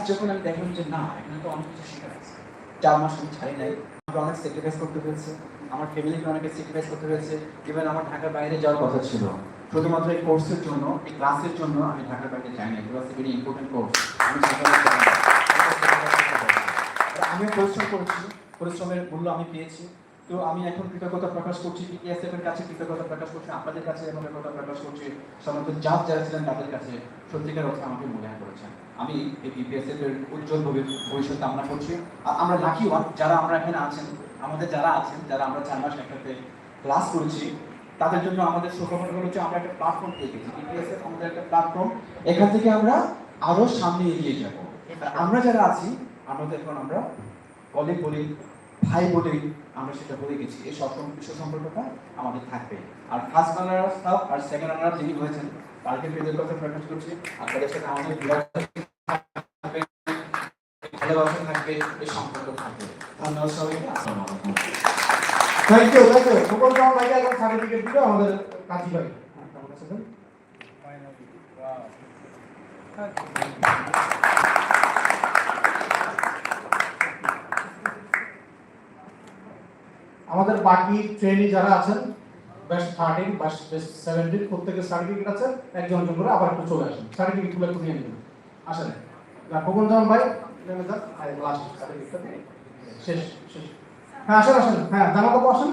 Last যখন আমি দেখলাম যে না, এখানে তো অনেক কিছু শেখার আছে চার মাস আমি ছাড়ি নাই। আমাকে অনেক স্যাক্রিফাইস করতে হয়েছে, আমার ফ্যামিলিকে অনেকে স্যাক্রিফাইস করতে হয়েছে ইভেন আমার ঢাকার বাইরে যাওয়ার কথা ছিল। শুধুমাত্র এই কোর্সের জন্য, এই ক্লাসের জন্য আমি ঢাকার বাইরে যাই না হচ্ছে ভেরি ইম্পর্টেন্ট কোর্স আমি পরিশ্রম করেছি। পরিশ্রমের মূল্য আমি পেয়েছি। তো আমি এখন কৃতজ্ঞতা প্রকাশ করছি বিপিএসএফ এর কাছে কৃতজ্ঞতা প্রকাশ করছি আপনাদের কাছে এখন কৃতজ্ঞতা প্রকাশ করছি সাধারণত জাজ যারা ছিলেন তাদের কাছে সত্যিকার অর্থে আমাকে মূল্যায়ন করেছেন। আমি এই বিপিএসএফ এর উজ্জ্বল ভবি- ভবিষ্যৎ কামনা করছি। আর আমরা লাকি ওয়ান যারা আমরা এখানে আছেন আমাদের যারা আছেন যারা আমরা চার মাস একসাথে ক্লাস করেছি তাদের জন্য আমাদের সুখবর হলো যে আমরা একটা প্ল্যাটফর্ম পেয়ে গেছি। বিপিএসএফ আমাদের একটা প্ল্যাটফর্ম এখান থেকে আমরা আরও সামনে এগিয়ে যাব। আমরা যারা আছি আমাদের এখন আমরা কলিগ বলি ভাই বলি আমরা সেটা বলে গেছি। এই সব বিশ্ব সম্পর্কটা আমাদের থাকবে। আর ফার্স্ট রানার স্টাফ আর সেকেন্ড রানার যিনি হয়েছেন তাকে পেজের কথা প্রকাশ করছি। আপনাদের সাথে আমাদের থাকবে ভালোবাসা থাকবে এই সম্পর্ক থাকবে। ধন্যবাদ সবাইকে আসসালামু আলাইকুম। থ্যাংক ইউ থ্যাংক ইউ সকল জামা ভাইকে এখন সার্টিফিকেট দিবে আমাদের কাজী ভাই। হ্যাঁ, কেমন আছেন ভাই? আমাদের বাকি ট্রেনি যারা আছেন বেস্ট থার্টিন বেস্ট সেভেন্টিন প্রত্যেকের সার্টিফিকেট আছে, একজন একজন করে আবার একটু চলে আসেন। সার্টিফিকেটগুলো একটু নিয়ে নেবেন। আসেন। ভাই লাস্ট সার্টিফিকেটটা শেষ শেষ। হ্যাঁ আসেন আসেন। হ্যাঁ জামা কাপড় আসেন।